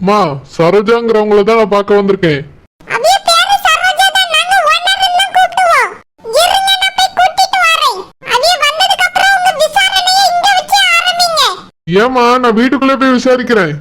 அம்மா சரோஜாங்கிறவங்கள தான் பார்க்க வந்திருக்கேன். ஏமா நான் வீட்டுக்குள்ளே போய் விசாரிக்கிறேன்.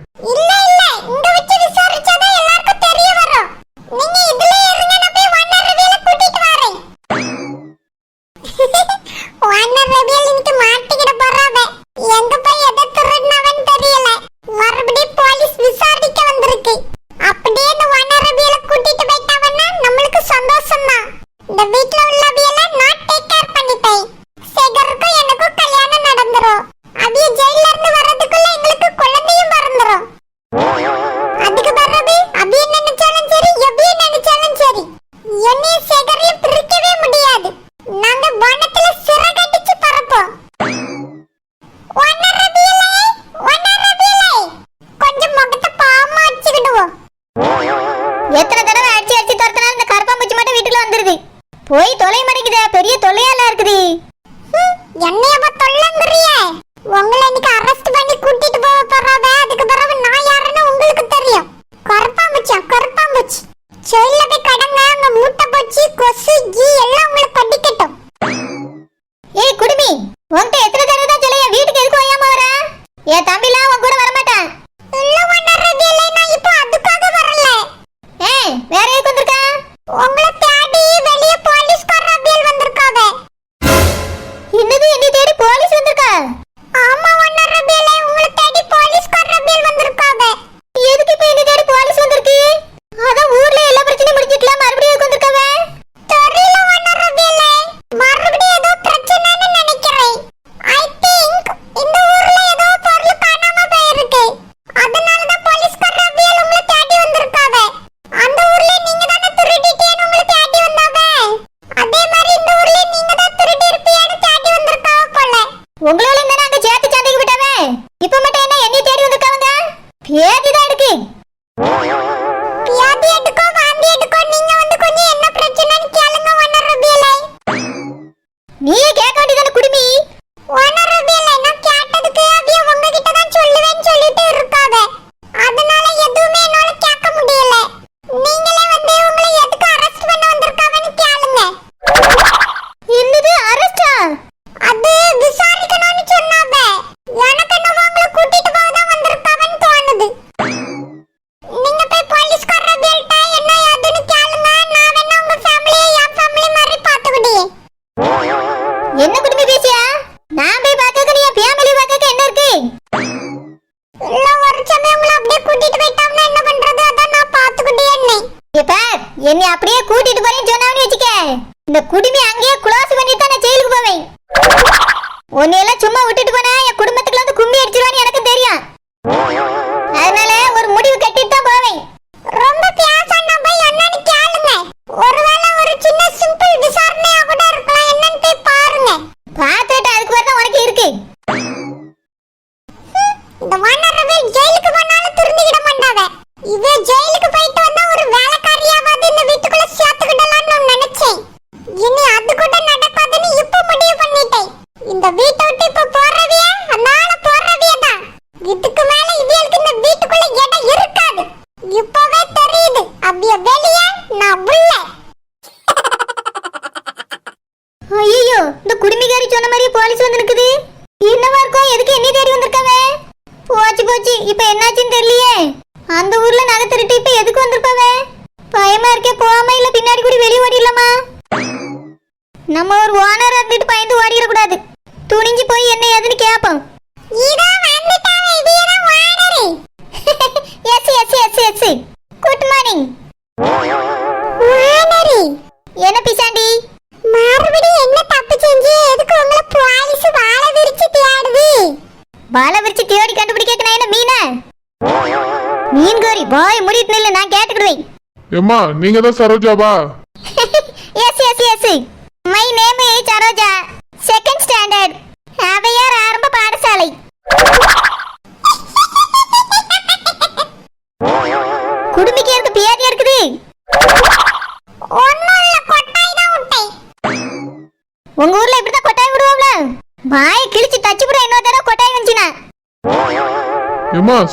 என் தம்பிலாம் அப்படியே கூட்டிட்டு போறேன்னு சொன்னான்னு வச்சுக்க. இந்த குடுமி வெளியே ஓடிடலாமா நம்ம ஒரு ஓனர் இருந்துட்டு பயந்து ஓடிட கூடாது துணிஞ்சு போய் என்ன ஏதுன்னு கேப்போம். இதான் வந்துட்டாங்க இதுதான் owner. Yes yes yes yes good morning owner. என்ன பிசாண்டி? மறுபடியும் என்ன தப்பு செஞ்சு எதுக்கு உங்களை போலீஸ் வாழ விரிச்சு தேடுது? வாழ விரிச்சு தேடி கண்டுபிடிக்கக்னா என்ன மீனா? மீன் கோரி பாய் முடிட்டு நான் கேட்டுக்கிடுவேன். ஏம்மா நீங்க தான் சரோஜாவா?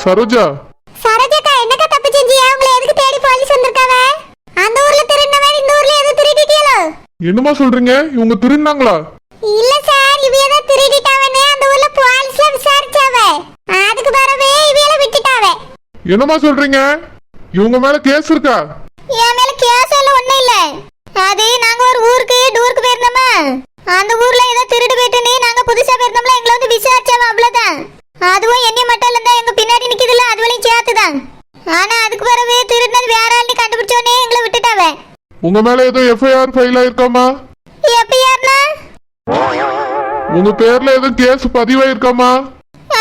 சரோஜா. சரோஜாக்கா என்னக்கா தப்பு செஞ்சியா உங்களை எதுக்கு தேடி போலீஸ் வந்திருக்காவ? அந்த ஊர்ல திருடினவன் இந்த ஊர்ல எதுவும் திருடிட்டீங்களோ? என்னமா சொல்றீங்க? இவங்க திருநாங்களா இல்ல சார் இவ ஏதோ திருடிட்டாவனே அந்த ஊர்ல போலீஸ்ல விசாரிச்சாவ. அதுக்கு பிறவே இவையில விட்டுட்டாவ. என்னமா சொல்றீங்க? இவங்க மேல கேஸ் இருக்கா? என் மேல கேஸ் எல்லாம் ஒண்ணும் இல்ல. அது நாங்க ஒரு ஊருக்கு டூருக்கு போயிருந்தோமா? அந்த ஊர்ல ஏதோ திருடு போயிட்டுன்னு நாங்க புதுசா போயிருந்தோம்ல எங்களை வந்து விசாரிச்சாவ அவ்வளவுதான். அதுவும் என்னைய மட்டும் இல்ல எங்க பின்னாடி நிக்குதுல்ல அது வரையும் சேர்த்துதான். ஆனா அதுக்கு பிறகு திருடினது வேற ஆள்னு கண்டுபிடிச்சோடனே எங்களை விட்டுட்டாவ. உங்க மேல ஏதோ எஃப்ஐஆர் ஃபைல் ஆயிருக்காமா எப்ப யாருனா உங்க பேர்ல ஏதோ கேஸ் பதிவாயிருக்காமா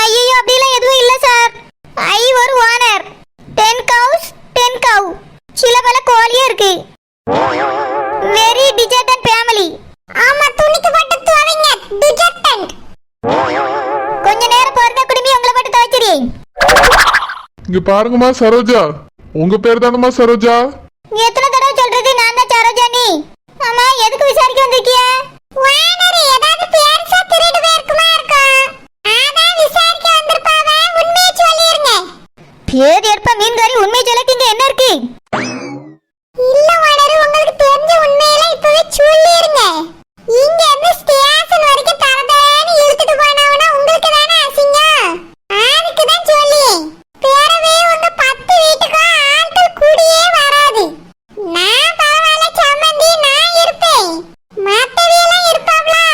ஐயோ அப்படிலாம் எதுவும் இல்ல சார். ஐ ஒரு owner. Ten cows ten cow. சில பல கோழியும் இருக்கு. வெரி டிஜெட்டட் ஃபேமிலி ஆமா துணிக்கு போட்டு துவங்க. டிஜெக்டன்ட் கொஞ்ச நேரம் பொறுத்த குடுமி உங்களை போட்டு துவைச்சிரி இங்க பாருங்கம்மா சரோஜா. உங்க பேர் தானம்மா சரோஜா? எத்தனை தடவை சொல்றது நான் தான் சரோஜானி ஆமா எதுக்கு விசாரிக்க வந்திருக்கிய? வானரு ஏதாவது பேர்சா திருடு போயிருக்குமா இருக்கும் அதான் விசாரிக்க வந்திருப்பாவ உண்மையை சொல்லிருங்க பேர் எடுப்ப மீன் கறி உண்மை சொல்லக்கு இங்க என்ன இருக்கு இல்ல வானரு உங்களுக்கு தெரிஞ்ச உண்மையெல்லாம் இப்பவே சொல்லிருங்க இங்க இருந்து ஸ்டேஷன் வரைக்கும் தரதேன்னு இழுத்துட்டு போனவனா உங்களுக்கு தானே அசிங்கம் அதுக்கு தான் சொல்லி பிறவே உங்க பத்து வீட்டுக்கும் ஆட்கள் கூடியே வராது நான் பரவாயில்ல சம்மந்தி நான் இருப்பேன் மத்தவியெல்லாம் இருப்பாங்களா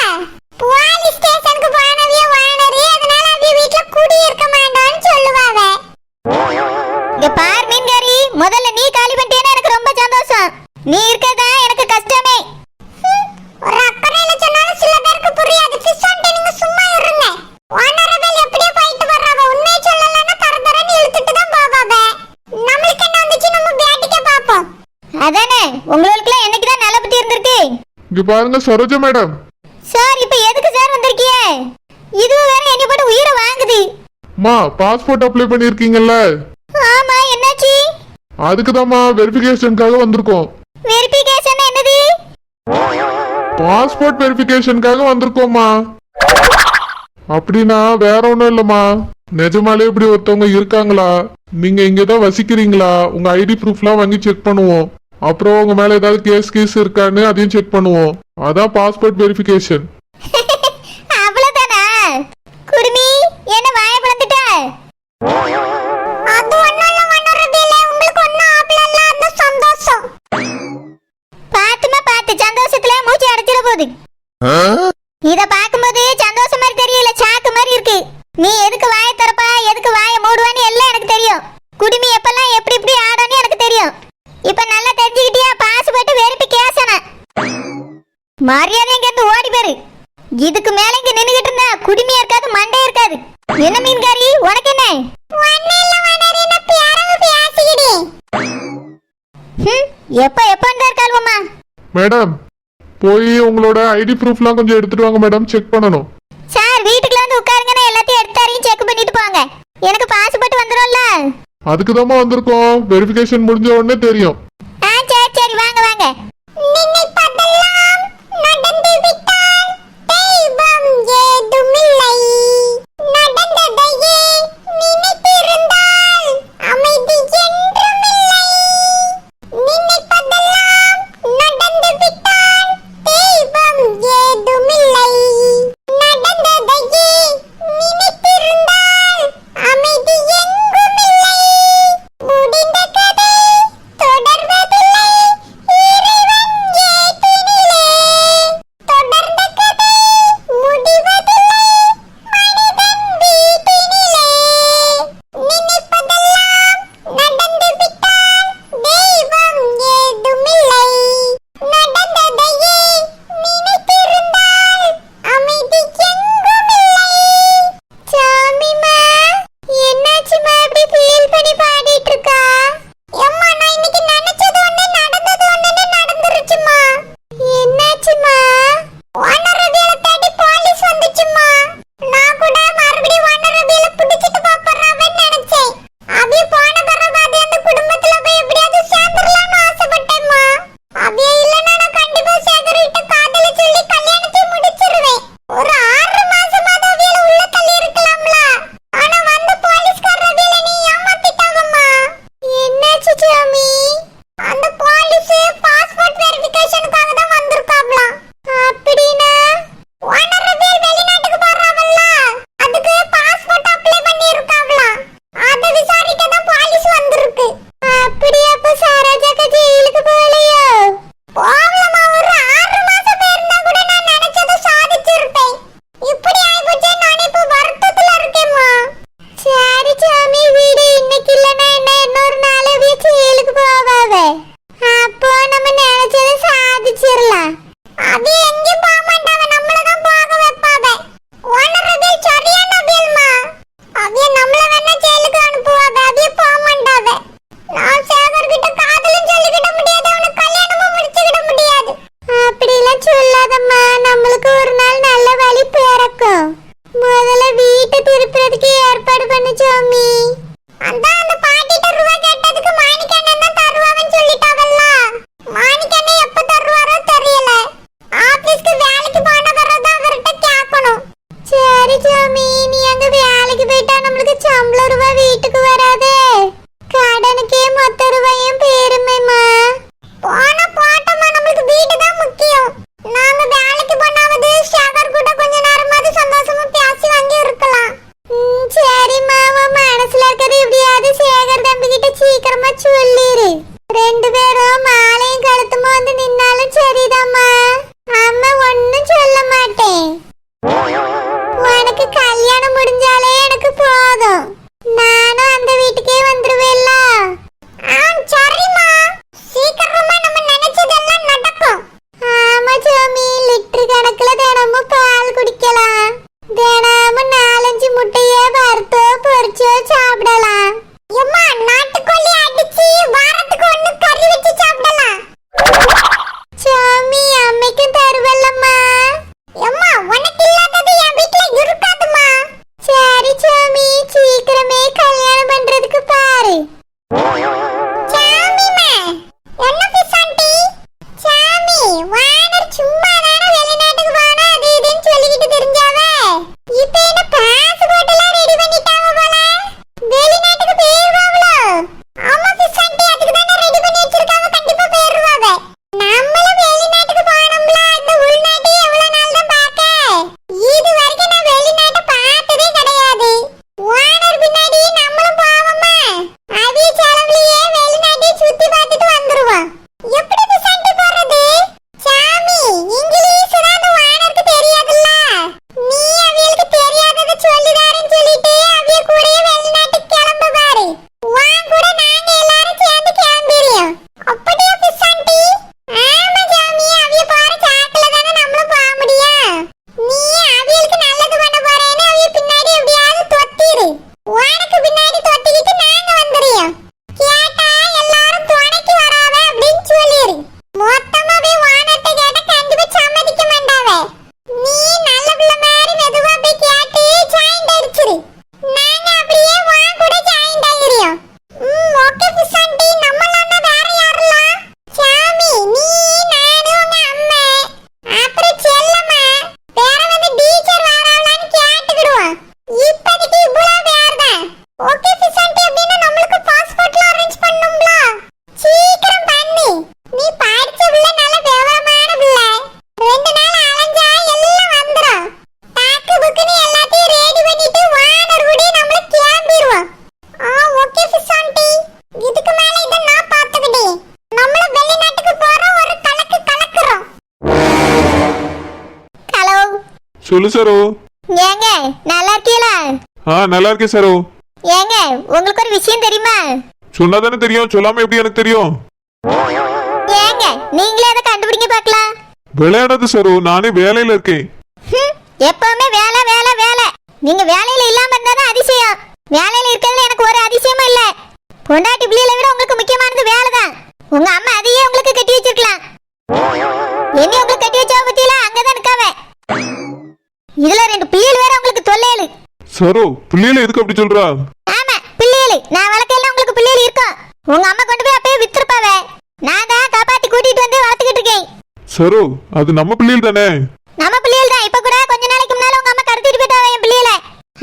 போலீஸ் ஸ்டேஷனுக்கு போனவிய வானரு அதனால அவிய வீட்டுல குடி இருக்க மாட்டோம்னு சொல்லுவாவ இங்க பார் மீன் கறி முதல்ல நீ காலி பண்ணிட்டேன்னா எனக்கு ரொம்ப சந்தோஷம் நீ இருக்கதா எனக்கு கஷ்டமே ஒரு அக்கறையில சொன்னாலும் சில பேருக்கு புரியாது சிஸ்டம்ட்ட நீங்க சும்மா இருங்க ஓனரபிள் எப்படியோ போயிட்டு வர்றாவ உண்மையை சொல்லலன்னா தர தரன்னு இழுத்துட்டு தான் போவாவ நம்மளுக்கு என்ன வந்துச்சு நம்ம பேட்டிக்க பாப்போம் அதானே உங்களுக்குலாம் என்னைக்கு தான் நல்ல புத்தி இருந்திருக்கு இங்க பாருங்க சரோஜா மேடம். சார் இப்ப எதுக்கு சார் வந்திருக்கிய இதுவும் வேற என்னை போட்டு உயிரை வாங்குது. மா பாஸ்போர்ட் அப்ளை பண்ணிருக்கீங்கல்ல ஆமா என்னாச்சு? அதுக்குதாம்மா வெரிஃபிகேஷனுக்காக வந்திருக்கோம். வெரிஃபிகேஷன் என்னது? பாஸ்போர்ட் வெரிஃபிகேஷனுக்காக வந்திருக்கோம்மா. அப்படின்னா வேற ஒண்ணும் இல்லம்மா. நிஜமாலே இப்படி ஒருத்தவங்க இருக்காங்களா? நீங்க இங்கதான் வசிக்கிறீங்களா? உங்க ஐடி ப்ரூஃப்லாம் வாங்கி செக் பண்ணுவோம். அப்புறம் உங்க மேல ஏதாவது கேஸ் கீஸ் இருக்கான்னு அதையும் செக் பண்ணுவோம். அதான் பாஸ்போர்ட் வெரிஃபிகேஷன் அவ்வளவுதானா? குடுமி என்ன வாய பிளந்துட்ட? அது ஒண்ணும் இல்ல ஓனரபிள் உங்களுக்கு ஒண்ணும் ஆப்ல இல்ல அது சந்தோஷம். பாத்துமா பாத்து சந்தோஷத்துல மூச்சு அடைச்சிட போகுது இத பாக்கும்போது சந்தோஷம் மாதிரி தெரியல சாக்கு மாதிரி இருக்கு நீ எதுக்கு வாய திறப்பா எதுக்கு வாய மூடுவான்னு எல்லாம் எனக்கு தெரியும் குடுமி எப்பெல்லாம் எப்படி இப்படி ஆடும்னு எனக்கு தெரியும் இப்ப நல்லா தெரிஞ்சுக்கிட்டியா பாஸ் போட்டு வெறுப்பி கேசன மரியாதை இங்க இருந்து ஓடி போரு இதுக்கு மேல இங்க நின்னுகிட்டு இருந்தா குடுமியா இருக்காது மண்டே இருக்காது என்ன மீன்காரி உனக்கு என்ன ஒண்ணும் இல்ல ஓனரே நான் பேரவு பேசிக்கிடி ஹம், எப்ப இருக்காளுவம்மா மேடம் போய் உங்களோட ஐடி ப்ரூஃப்லாம் கொஞ்சம் எடுத்துட்டு வாங்க மேடம் செக் பண்ணணும். சார் வீட்டுக்குள்ள வந்து உட்காருங்க நான் எல்லாத்தையும் எடுத்தாரையும் செக் பண்ணிட்டு போங்க. எனக்கு பாஸ்போர்ட் வந்துடும்ல அதுக்கு வந்திருக்கோம். வெரிஃபிகேஷன் முடிஞ்ச உடனே தெரியும். ஆ சரி சரி வாங்க வாங்க. சொல்லு சரோ. ஏங்க நல்லா இருக்கீங்களா? ஆ நல்லா இருக்கேன் சரோ. ஏங்க உங்களுக்கு ஒரு விஷயம் தெரியுமா? சொன்னா தானே தெரியும். சொல்லாம எப்படி எனக்கு தெரியும்? ஏங்க நீங்களே அதை கண்டுபிடிங்க பார்க்கலாம். விளையாடாது சரோ. நானே வேலையில இருக்கேன். ஹம், எப்பவுமே வேலை வேலை வேலை. நீங்க வேலையில இல்லாம இருந்தாதான் அதிசயம். வேலையில இருக்கிறதுல எனக்கு ஒரு அதிசயமும் இல்ல. பொண்டாட்டி பிள்ளைகளை விட உங்களுக்கு முக்கியமானது வேலை தான். உங்க அம்மா அதையே உங்களுக்கு கட்டி வச்சிருக்கலாம். என்ன உங்களுக்கு கட்டி வச்சா பத்தியில அங்கதான் இருக்காவ. இதுல ரெண்டு பிள்ளைகள் வேற உங்களுக்கு தொல்லையலு. சரோ பிள்ளையில எதுக்கு அப்படி சொல்றா? ஆமா பிள்ளைகள். நான் வளர்க்கையில உங்களுக்கு பிள்ளைகள் இருக்கும். உங்க அம்மா கொண்டு போய் அப்பயே வித்துருப்பாவ. நான் தான் காப்பாத்தி கூட்டிட்டு வந்து வளர்த்துக்கிட்டு இருக்கேன். சரோ அது நம்ம பிள்ளைகள் தானே? நம்ம பிள்ளைகள் தான். இப்ப கூட கொஞ்ச நாளைக்கு முன்னால உங்க அம்மா கடத்திட்டு போயிட்டாவ என் பிள்ளைகளை.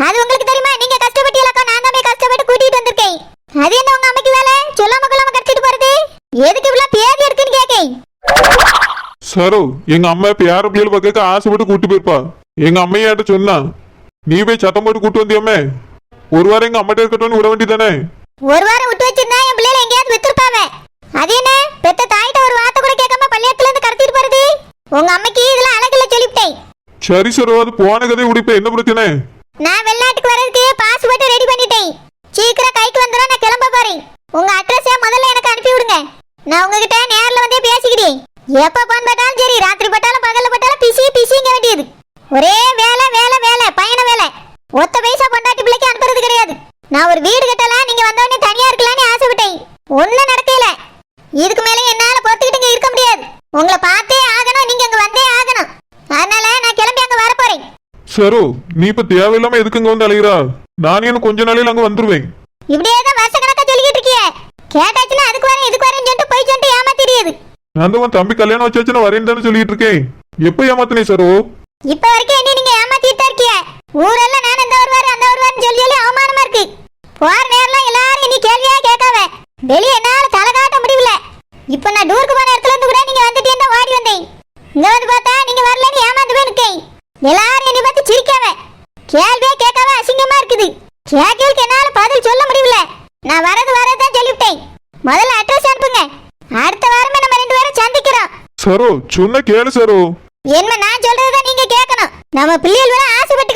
அது உங்களுக்கு தெரியுமா? நீங்க கஷ்டப்பட்டீங்களா நான் தான் போய் கஷ்டப்பட்டு கூட்டிட்டு வந்திருக்கேன். அது என்ன உங்க அம்மைக்கு வேலை? சொல்லாம கொள்ளாம கடத்திட்டு போறது? எதுக்கு இவ்வளவு பேதி எடுக்குன்னு கேக்கேன். சரோ எங்க அம்மா இப்ப யார பிள்ளைகள் பார்க்க ஆசைப்பட்டு கூட்டு போயிருப்பா? எங்க அம்மையாட்ட சொன்னா நீ போய் சத்தம் போட்டு கூட்டு வந்தியாமே ஒரு வாரம் எங்க அம்மாட்ட இருக்கட்டும்னு விட வேண்டியதானே ஒரு வாரம் விட்டு வச்சிருந்தா என் பிள்ளைகளை எங்கேயாவது வித்துருப்பாவ அது என்ன? பெத்த தாயிட்ட ஒரு வார்த்தை கூட கேட்காம பள்ளியத்துல இருந்து கடத்திட்டு போறது? உங்க அம்மைக்கு இதுல அழகுல சொல்லிவிட்டேன். சரி சரோ அது போன கதை உடிப்ப என்ன பிரச்சனை? நான் வெளிநாட்டுக்கு வர்றதுக்கு பாஸ்போர்ட் ரெடி பண்ணிட்டேன். சீக்கிரம் கைக்கு வந்துடும் நான் கிளம்ப போறேன். உங்க அட்ரஸை முதல்ல எனக்கு அனுப்பி விடுங்க. நான் உங்ககிட்ட நேர்ல வந்தே பேசிக்கிறேன். எப்ப போன் போட்டாலும் சரி ராத்திரி போட்டாலும் பகல்ல போட்டாலும் பிசி பிசிங்க வேண்டியது. ஒரே வேலை வேலை வேலை பயண வேலை. ஒத்த பைசா பொண்டாட்டி பிள்ளைக்கு அனுப்புறது கிடையாது. நான் ஒரு வீடு கட்டலாம் நீங்க வந்தவொடனே தனியா இருக்கலாம்னு ஆசைப்பட்டேன். ஒண்ணும் நடக்கல. இதுக்கு மேல என்னால பொறுத்துக்கிட்டு இங்க இருக்க முடியாது. உங்களை பார்த்தே ஆகணும் நீங்க அங்க வந்தே ஆகணும். அதனால நான் கிளம்பி அங்க வர போறேன் சரோ நீ இப்ப தேவையில்லாம எதுக்கு இங்க வந்து அலைகிறா நானே இன்னும் கொஞ்ச நாளையில அங்க வந்துருவேன். இப்படியே தான் வருஷ கணக்கா சொல்லிக்கிட்டு இருக்கிய. கேட்டாச்சுன்னா அதுக்கு வரேன் இதுக்கு வரேன்னு சொல்லிட்டு போய் சொல்லிட்டு ஏமாத்திரியாது நான் தான் உன் தம்பி கல்யாணம் வச்சாச்சுன்னு வரேன்னு தானே சொல்லிட்டு இருக்கேன். எப்ப ஏமாத்தினே சரோ? இப்ப வரைக்கும் என்ன நீங்க ஏமாத்திட்டு இருக்கிய ஊரெல்லாம் நான் இந்த வருவாரு அந்த வருவாருன்னு சொல்லி சொல்லி அவமானமா இருக்கு. போற நேரம்லாம் எல்லாரும் இனி கேள்வியா கேட்காவ வெளியே என்னால தலை காட்ட முடியல. இப்ப நான் டூருக்கு போன இடத்துல இருந்து கூட நீங்க வந்துட்டீங்கன்னா ஓடி வந்தேன் இங்க வந்து பார்த்தா நீங்க வரலன்னு ஏமாந்து போய் நிக்கேன் எல்லாரும் என்னை பார்த்து சிரிக்காவ கேள்வியே கேட்காம அசிங்கமா இருக்குது. கேட்கறதுக்கு என்னால பதில் சொல்ல முடியல. நான் வரது வரதான் சொல்லிவிட்டேன். முதல்ல அட்ரஸ் அனுப்புங்க. அடுத்த வாரமே நம்ம ரெண்டு பேரும் சந்திக்கிறோம். சரோ சொன்ன கேளு சரோ. என்ன நான் சொல்றதை நீங்க கேட்கணும் நம்ம பிள்ளைகள் வேற ஆசைப்பட்டு